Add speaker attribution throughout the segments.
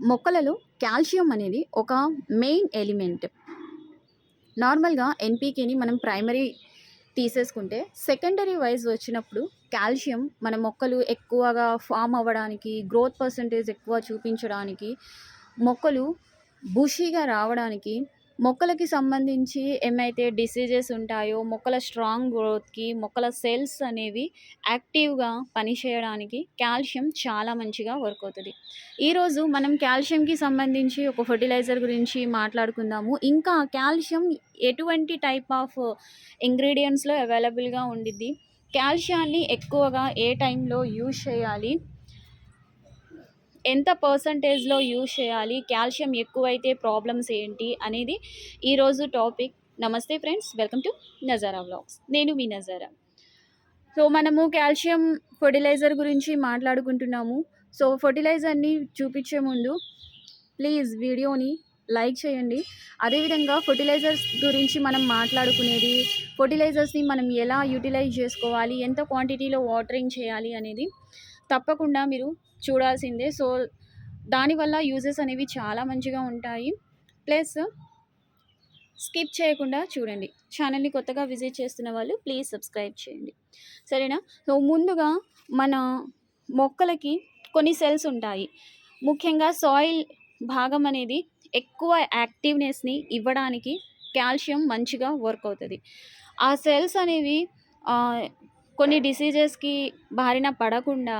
Speaker 1: మొక్కలలో కాల్షియం అనేది ఒక మెయిన్ ఎలిమెంట్. నార్మల్గా ఎన్పీకేని మనం ప్రైమరీ తీసేసుకుంటే సెకండరీ వైజ్ వచ్చినప్పుడు కాల్షియం మన మొక్కలు ఎక్కువగా ఫామ్ అవ్వడానికి గ్రోత్ పర్సంటేజ్ ఎక్కువ చూపించడానికి మొక్కలు బుషీగా రావడానికి మొక్కలకి సంబంధించి ఏమైతే డిసీజెస్ ఉంటాయో మొక్కల స్ట్రాంగ్ గ్రోత్కి మొక్కల సెల్స్ అనేవి యాక్టివ్గా పనిచేయడానికి కాల్షియం చాలా మంచిగా వర్క్ అవుతుంది. ఈరోజు మనం కాల్షియంకి సంబంధించి ఒక ఫర్టిలైజర్ గురించి మాట్లాడుకుందాము. ఇంకా కాల్షియం ఎటువంటి టైప్ ఆఫ్ ఇంగ్రీడియంట్స్లో అవైలబుల్గా ఉండిద్ది? కాల్షియాన్ని ఎక్కువగా ఏ టైంలో యూజ్ చేయాలి? ఎంత పర్సంటేజ్లో యూజ్ చేయాలి? కాల్షియం ఎక్కువైతే ప్రాబ్లమ్స్ ఏంటి? అనేది ఈరోజు టాపిక్ నమస్తే friends welcome to Nazara vlogs నేను మీ నజారా సో మనము కాల్షియం ఫర్టిలైజర్ గురించి మాట్లాడుకుంటున్నాము. సో ఫర్టిలైజర్ని చూపించే ముందు ప్లీజ్ వీడియోని లైక్ చేయండి. అదేవిధంగా ఫర్టిలైజర్స్ గురించి మనం మాట్లాడుకునేది ఫర్టిలైజర్స్ని మనం ఎలా యూటిలైజ్ చేసుకోవాలి ఎంత క్వాంటిటీలో వాటరింగ్ చేయాలి అనేది తప్పకుండా మీరు చూడాల్సిందే. సో దానివల్ల యూజెస్ అనేవి చాలా మంచిగా ఉంటాయి. ప్లస్ స్కిప్ చేయకుండా చూడండి. ఛానల్ని కొత్తగా విజిట్ చేస్తున్న వాళ్ళు ప్లీజ్ సబ్స్క్రైబ్ చేయండి. సరేనా? సో ముందుగా మన మొక్కలకి కొన్ని సెల్స్ ఉంటాయి. ముఖ్యంగా సాయిల్ భాగం అనేది ఎక్కువ యాక్టివ్నెస్ని ఇవ్వడానికి కాల్షియం మంచిగా వర్క్ అవుతుంది. ఆ సెల్స్ అనేవి కొన్ని డిసీజెస్కి బారిన పడకుండా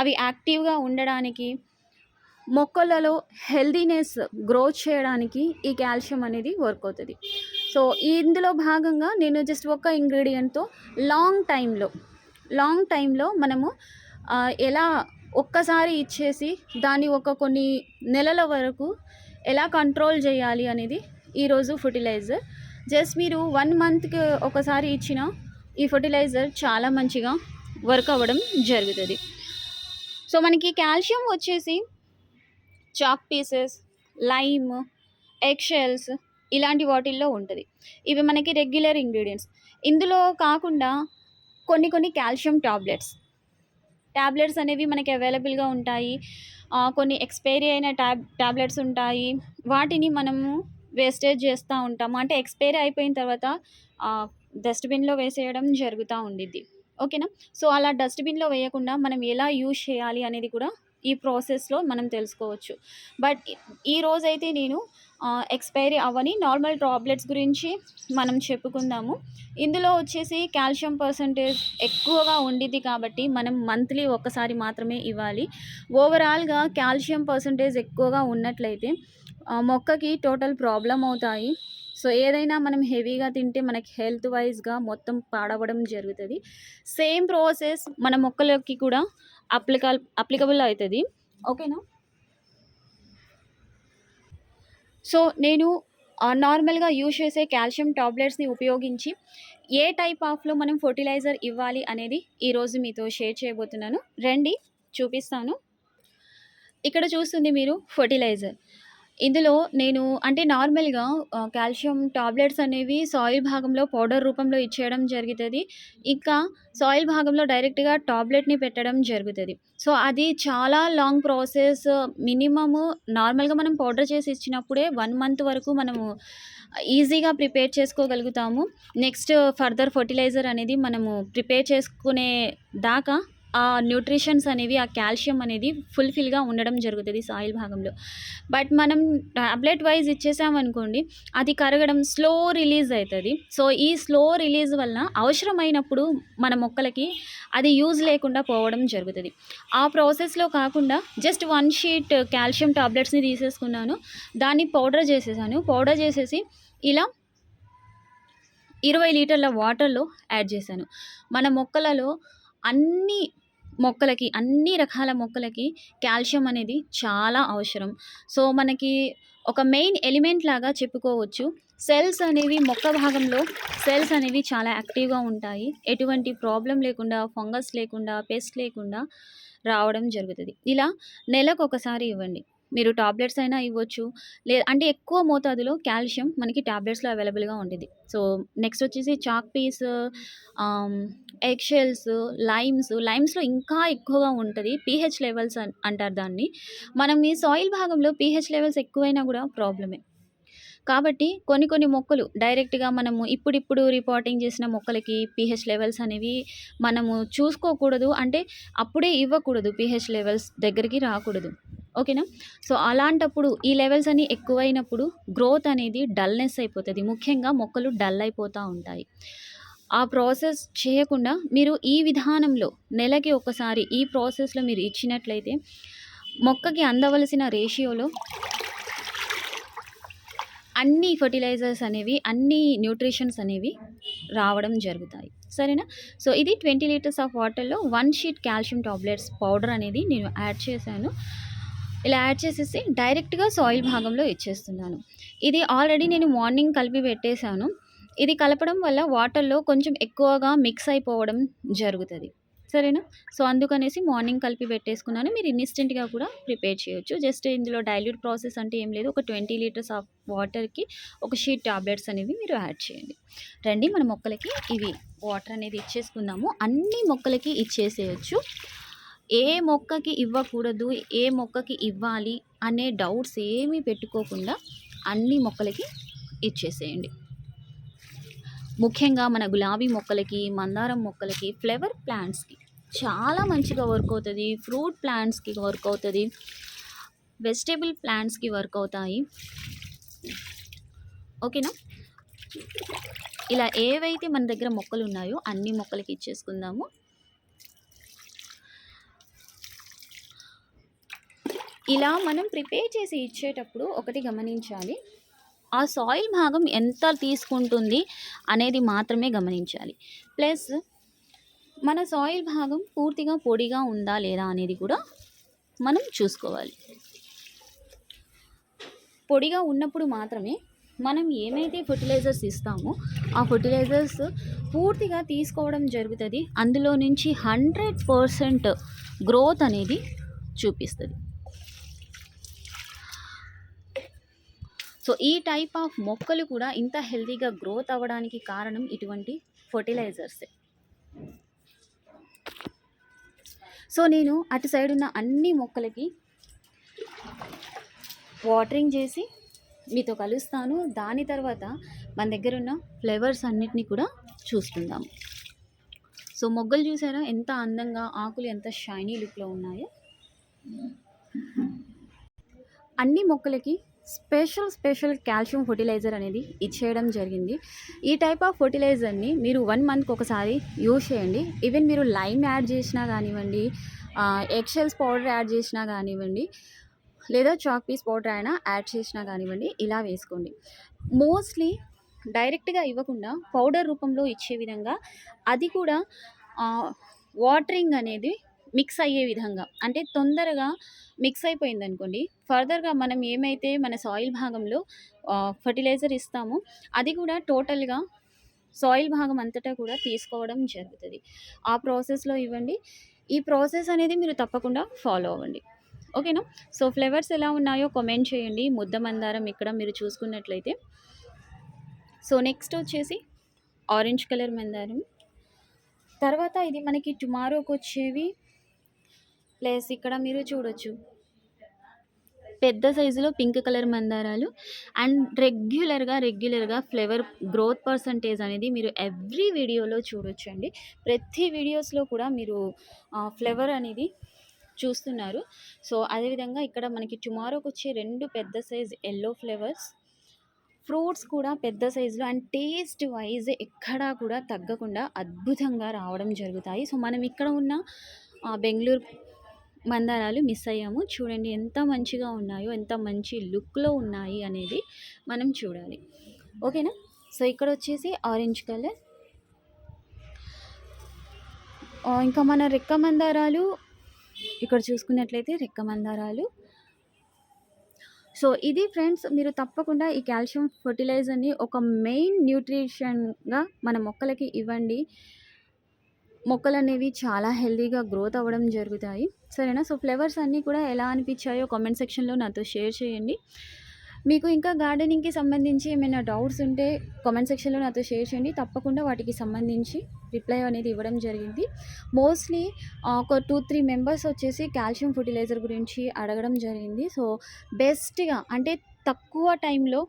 Speaker 1: అవి యాక్టివ్గా ఉండడానికి మొక్కలలో హెల్దీనెస్ గ్రోత్ చేయడానికి ఈ కాల్షియం అనేది వర్క్ అవుతుంది. సో ఇందులో భాగంగా నేను జస్ట్ ఒక ఇంగ్రీడియంట్తో లాంగ్ టైంలో లాంగ్ టైంలో మనము ఎలా ఒక్కసారి ఇచ్చేసి దాన్ని ఒక కొన్ని నెలల వరకు ఎలా కంట్రోల్ చేయాలి అనేది ఈరోజు ఫర్టిలైజర్. జస్ట్ మీరు వన్ మంత్కి ఒకసారి ఇచ్చిన ఈ ఫర్టిలైజర్ చాలా మంచిగా వర్క్ అవ్వడం జరుగుతుంది. సో మనకి కాల్షియం వచ్చేసి చాక్ పీసెస్ లైమ్ ఎగ్షెల్స్ ఇలాంటి వాటిల్లో ఉంటుంది. ఇవి మనకి రెగ్యులర్ ఇంగ్రీడియంట్స్. ఇందులో కాకుండా కొన్ని కొన్ని కాల్షియం టాబ్లెట్స్. ట్యాబ్లెట్స్ అనేవి మనకి అవైలబుల్గా ఉంటాయి. కొన్ని ఎక్స్పైరీ అయిన ట్యాబ్ టాబ్లెట్స్ ఉంటాయి. వాటిని మనము వేస్టేజ్ చేస్తూ ఉంటాము. అంటే ఎక్స్పైరీ అయిపోయిన తర్వాత డస్ట్బిన్లో వేసేయడం జరుగుతూ ఉండిద్ది. ఓకేనా? సో అలా డస్ట్బిన్లో వేయకుండా మనం ఎలా యూజ్ చేయాలి అనేది కూడా ఈ ప్రాసెస్లో మనం తెలుసుకోవచ్చు. బట్ ఈ రోజైతే నేను ఎక్స్పైరీ అవ్వని నార్మల్ టాబ్లెట్స్ గురించి మనం చెప్పుకుందాము. ఇందులో వచ్చేసి కాల్షియం పర్సంటేజ్ ఎక్కువగా ఉండిద్ది కాబట్టి మనం మంత్లీ ఒక్కసారి మాత్రమే ఇవ్వాలి. ఓవరాల్గా కాల్షియం పర్సంటేజ్ ఎక్కువగా ఉన్నట్లయితే మొక్కకి టోటల్ ప్రాబ్లం అవుతాయి. సో ఏదైనా మనం హెవీగా తింటే మనకి హెల్త్ వైజ్గా మొత్తం పాడవడం జరుగుతుంది. సేమ్ ప్రాసెస్ మన మొక్కలకి కూడా అప్లికల్ అప్లికబుల్ అవుతుంది. ఓకేనా? సో నేను నార్మల్గా యూజ్ చేసే కాల్షియం టాబ్లెట్స్ని ఉపయోగించి ఏ టైప్ ఆఫ్లో మనం ఫర్టిలైజర్ ఇవ్వాలి అనేది ఈరోజు మీతో షేర్ చేయబోతున్నాను. రండి చూపిస్తాను. ఇక్కడ చూస్తుంది మీరు ఫర్టిలైజర్. ఇందులో నేను అంటే నార్మల్గా కాల్షియం టాబ్లెట్స్ అనేవి సాయిల్ భాగంలో పౌడర్ రూపంలో ఇచ్చేయడం జరుగుతుంది. ఇంకా సాయిల్ భాగంలో డైరెక్ట్గా టాబ్లెట్ని పెట్టడం జరుగుతుంది. సో అది చాలా లాంగ్ ప్రాసెస్ మినిమము నార్మల్గా మనం పౌడర్ చేసి ఇచ్చినప్పుడే వన్ మంత్ వరకు మనము ఈజీగా ప్రిపేర్ చేసుకోగలుగుతాము. నెక్స్ట్ ఫర్దర్ ఫర్టిలైజర్ అనేది మనము ప్రిపేర్ చేసుకునే దాకా ఆ న్యూట్రిషన్స్ అనేవి ఆ కాల్షియం అనేది ఫుల్ఫిల్గా ఉండడం జరుగుతుంది సాయిల్ భాగంలో. బట్ మనం టాబ్లెట్ వైజ్ ఇచ్చేసామనుకోండి అది కరగడం స్లో రిలీజ్ అవుతుంది సో ఈ స్లో రిలీజ్ వల్ల అవసరమైనప్పుడు మన మొక్కలకి అది యూజ్ లేకుండా పోవడం జరుగుతుంది. ఆ ప్రాసెస్లో కాకుండా జస్ట్ వన్ షీట్ కాల్షియం టాబ్లెట్స్ని తీసేసుకున్నాను. దాన్ని పౌడర్ చేసేసాను. పౌడర్ చేసేసి ఇలా ఇరవై లీటర్ల వాటర్లో యాడ్ చేశాను. మన మొక్కలలో అన్ని మొక్కలకి అన్ని రకాల మొక్కలకి కాల్షియం అనేది చాలా అవసరం. సో మనకి ఒక మెయిన్ ఎలిమెంట్ లాగా చెప్పుకోవచ్చు. సెల్స్ అనేవి మొక్క భాగంలో సెల్స్ అనేవి చాలా యాక్టివ్గా ఉంటాయి. ఎటువంటి ప్రాబ్లం లేకుండా ఫంగస్ లేకుండా పెస్ట్ లేకుండా రావడం జరుగుతుంది. ఇలా నెలకు ఒకసారి ఇవ్వండి. మీరు టాబ్లెట్స్ అయినా ఇవ్వచ్చు. లే అంటే ఎక్కువ మోతాదులో కాల్షియం మనకి టాబ్లెట్స్‌లో అవైలబుల్‌గా ఉండేది సో, నెక్స్ట్ వచ్చేసి chalk piece ah, egg shells, limes, లైమ్స్‌లో ఇంకా ఎక్కువగా ఉంటుంది పీహెచ్ లెవెల్స్ అంటారు దాన్ని. మనం ఈ సాయిల్ భాగంలో పీహెచ్ లెవెల్స్ ఎక్కువైనా కూడా ప్రాబ్లమే. కాబట్టి కొన్ని కొన్ని మొక్కలు డైరెక్ట్‌గా మనము ఇప్పుడిప్పుడు రిపోర్టింగ్ చేసిన మొక్కలకి పీహెచ్ లెవెల్స్ అనేవి మనము చూసుకోకూడదు. అంటే అప్పుడే ఇవ్వకూడదు. పీహెచ్ లెవెల్స్ దగ్గరికి రాకూడదు. ఓకేనా? సో, అలాంటప్పుడు ఈ లెవెల్స్ అన్నీ ఎక్కువైనప్పుడు గ్రోత్ అనేది డల్‌నెస్ అయిపోతుంది ముఖ్యంగా మొక్కలు డల్ అయిపోతూ ఉంటాయి. ఆ ప్రాసెస్ చేయకుండా మీరు ఈ విధానంలో నెలకి ఒకసారి ఈ ప్రాసెస్‌లో మీరు ఇచ్చినట్లయితే మొక్కకి అందవలసిన రేషియోలో అన్ని ఫెర్టిలైజర్స్ అనేవి, అన్ని న్యూట్రిషన్స్ అనేవి రావడం జరుగుతాయి. సరేనా? సో, ఇది 20 లీటర్స్ ఆఫ్ వాటర్‌లో one sheet calcium tablets powder అనేది నేను యాడ్ చేశాను. ఇలా యాడ్ చేసేసి డైరెక్ట్‌గా సాయిల్ భాగంలో ఇచ్చేస్తున్నాను. ఇది ఆల్రెడీ నేను మార్నింగ్ కలిపి పెట్టేశాను. ఇది కలపడం వల్ల వాటర్‌లో కొంచెం ఎక్కువగా మిక్స్ అయిపోవడం జరుగుతుంది సరేనా? సో, అందుకనేసి మార్నింగ్ కలిపి పెట్టేసుకున్నాను. మీరు ఇన్‌స్టెంట్‌గా కూడా ప్రిపేర్ చేయొచ్చు. జస్ట్ ఇందులో డైల్యూట్ ప్రాసెస్ అంటే ఏం లేదు. ఒక 20 లీటర్స్ ఆఫ్ వాటర్‌కి ఒక షీట్ టాబ్లెట్స్ అనేవి మీరు యాడ్ చేయండి. రండి మన మొక్కలకి ఇవి వాటర్ అనేది ఇచ్చేసుకుందాము. అన్ని మొక్కలకి ఇచ్చేసేయచ్చు ఏ మొక్కకి ఇవ్వకూడదు, ఏ మొక్కకి ఇవ్వాలి అనే డౌట్స్ ఏమీ పెట్టుకోకుండా అన్ని మొక్కలకి ఇచ్చేసేయండి. ముఖ్యంగా మన గులాబీ మొక్కలకి, మందారం మొక్కలకి, ఫ్లవర్ ప్లాంట్స్‌కి చాలా మంచిగా వర్క్ అవుతుంది ఫ్రూట్ ప్లాంట్స్‌కి వర్క్ అవుతుంది వెజిటేబుల్ ప్లాంట్స్‌కి వర్క్ అవుతాయి. ఓకేనా? ఇలా ఏవైతే మన దగ్గర మొక్కలు ఉన్నాయో అన్ని మొక్కలకి ఇచ్చేసుకుందాము. ఇలా మనం ప్రిపేర్ చేసి ఇచ్చేటప్పుడు ఒకటి గమనించాలి. ఆ సాయిల్ భాగం ఎంత తీసుకుంటుంది అనేది మాత్రమే గమనించాలి. ప్లస్ మన సాయిల్ భాగం పూర్తిగా పొడిగా ఉందా లేదా అనేది కూడా మనం చూసుకోవాలి. పొడిగా ఉన్నప్పుడు మాత్రమే మనం ఏమైతే ఫెర్టిలైజర్స్ ఇస్తామో ఆ ఫెర్టిలైజర్స్ పూర్తిగా తీసుకోవడం జరుగుతుంది అందులో నుంచి 100% గ్రోత్ అనేది చూపిస్తుంది సో, ఈ టైప్ ఆఫ్ మొక్కలు కూడా ఇంత హెల్తీగా గ్రోత్ అవ్వడానికి కారణం ఇటువంటి ఫర్టిలైజర్సే సో, నేను అటు సైడ్ ఉన్న అన్ని మొక్కలకి వాటరింగ్ చేసి మీతో కలుస్తాను. దాని తర్వాత మన దగ్గర ఉన్న ఫ్లేవర్స్ అన్నిటిని కూడా చూస్తుందాము సో, మొగ్గలు చూసారా ఎంత అందంగా ఆకులు ఎంత షైనీ లుక్‌లో ఉన్నాయో. అన్ని మొక్కలకి స్పెషల్, స్పెషల్ కాల్షియం ఫర్టిలైజర్ అనేది ఇచ్చేయడం జరిగింది. ఈ టైప్ ఆఫ్ ఫర్టిలైజర్ని మీరు వన్ మంత్‌కి ఒకసారి యూజ్ చేయండి. ఈవెన్ మీరు లైమ్ యాడ్ చేసినా కానివ్వండి ఆహ్, పౌడర్ యాడ్ చేసినా కానివ్వండి లేదా చాక్ పీస్ పౌడర్ అయినా యాడ్ చేసినా కానివ్వండి ఇలా వేసుకోండి. మోస్ట్‌లీ డైరెక్ట్‌గా ఇవ్వకుండా పౌడర్ రూపంలో ఇచ్చే విధంగా అది కూడా వాటరింగ్ అనేది మిక్స్ అయ్యే విధంగా అంటే తొందరగా మిక్స్ అయిపోయిందనుకోండి ఫర్దర్‌గా మనం ఏమైతే మన సాయిల్ భాగంలో ఫర్టిలైజర్ ఇస్తామో అది కూడా టోటల్‌గా సాయిల్ భాగం అంతటా కూడా తీసుకోవడం జరుగుతుంది ఆ ప్రాసెస్‌లో ఇవ్వండి. ఈ ప్రాసెస్ అనేది మీరు తప్పకుండా ఫాలో అవ్వండి. ఓకేనా? సో, ఫ్లేవర్స్ ఎలా ఉన్నాయో కామెంట్ చేయండి. ముద్ద మందారం ఇక్కడ మీరు చూసుకున్నట్లయితే. సో, నెక్స్ట్ వచ్చేసి ఆరెంజ్ కలర్ మందారం. తర్వాత ఇది మనకి టుమారోకి వచ్చేవి ప్లస్ ఇక్కడ మీరు చూడొచ్చు. పెద్ద సైజులో పింక్ కలర్ మందారాలు అండ్ రెగ్యులర్‌గా, రెగ్యులర్‌గా ఫ్లేవర్ గ్రోత్ పర్సెంటేజ్ అనేది మీరు ఎవ్రీ వీడియోలో చూడొచ్చండి. ప్రతి వీడియోస్‌లో కూడా మీరు ఫ్లేవర్ అనేది చూస్తున్నారు. సో, అదేవిధంగా ఇక్కడ మనకి టుమారోకొచ్చే రెండు పెద్ద సైజ్ ఎల్లో ఫ్లేవర్స్ ఫ్రూట్స్ కూడా పెద్ద సైజులో అండ్ టేస్ట్ వైజ్ ఎక్కడా కూడా తగ్గకుండా అద్భుతంగా రావడం జరుగుతాయి. సో, మనం ఇక్కడ ఉన్న బెంగళూరు మందారాలు మిస్ అయ్యాము. చూడండి ఎంత మంచిగా ఉన్నాయో, ఎంత మంచి లుక్‌లో ఉన్నాయి అనేది మనం చూడాలి. ఓకేనా? సో, ఇక్కడ వచ్చేసి ఆరెంజ్ కలర్. ఇంకా మన రెక్క మందారాలు ఇక్కడ చూసుకున్నట్లయితే రెక్క మందారాలు. సో, ఇది ఫ్రెండ్స్ మీరు తప్పకుండా ఈ కాల్షియం ఫర్టిలైజర్ని ఒక మెయిన్ న్యూట్రిషన్‌గా మన మొక్కలకి ఇవ్వండి. మొక్కలనేవి చాలా హెల్దీగా గ్రోత్ అవ్వడం జరుగుతాయి. సరేనా? సో, ఫ్లవర్స్ అన్నీ కూడా ఎలా అనిపించాయో కామెంట్ సెక్షన్‌లో నాతో షేర్ చేయండి. మీకు ఇంకా గార్డెనింగ్‌కి సంబంధించి ఏమైనా డౌట్స్ ఉంటే కామెంట్ సెక్షన్‌లో నాతో షేర్ చేయండి. తప్పకుండా వాటికి సంబంధించి రిప్లై అనేది ఇవ్వడం జరిగింది. మోస్ట్‌లీ ఒక 2, 3 మెంబర్స్ వచ్చేసి కాల్షియం ఫర్టిలైజర్ గురించి అడగడం జరిగింది. సో, బెస్ట్‌గా అంటే తక్కువ టైంలో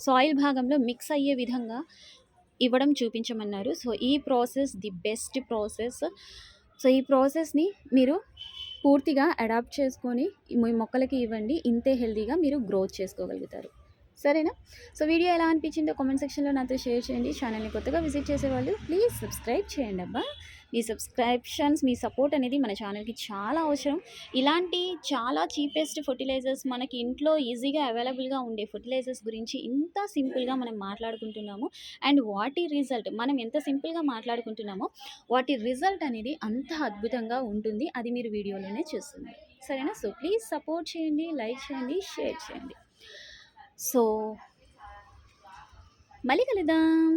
Speaker 1: సాయిల్ భాగంలో మిక్స్ అయ్యే విధంగా ఇవ్వడం చూపించమన్నారు. సో, ఈ process the best process. So, ఈ ప్రాసెస్‌ని మీరు పూర్తిగా అడాప్ట్ చేసుకొని మీ మొక్కలకి ఇవ్వండి. ఇంతే హెల్తీగా మీరు గ్రోత్ చేసుకోగలుగుతారు. సరేనా? సో, వీడియో ఎలా అనిపించిందో కామెంట్ సెక్షన్‌లో నాతో షేర్ చేయండి. ఛానల్ని కొత్తగా విజిట్ చేసేవాళ్ళు ప్లీజ్ సబ్స్క్రైబ్ చేయండి అబ్బా మీ సబ్స్క్రిప్షన్స్, మీ సపోర్ట్ అనేది మన ఛానల్కి చాలా అవసరం. ఇలాంటి చాలా చీపెస్ట్ ఫర్టిలైజర్స్ మనకి ఇంట్లో ఈజీగా అవైలబుల్‌గా ఉండే ఫెర్టిలైజర్స్ గురించి ఇంత సింపుల్‌గా మనం మాట్లాడుకుంటున్నాము. అండ్ వాటి రిజల్ట్ మనం ఎంత సింపుల్‌గా మాట్లాడుకుంటున్నామో వాటి రిజల్ట్ అనేది అంత అద్భుతంగా ఉంటుంది. అది మీరు వీడియోలోనే చూస్తున్నారు. సరేనా? సో, ప్లీజ్ సపోర్ట్ చేయండి, లైక్ చేయండి, షేర్ చేయండి. So, balik ka lang.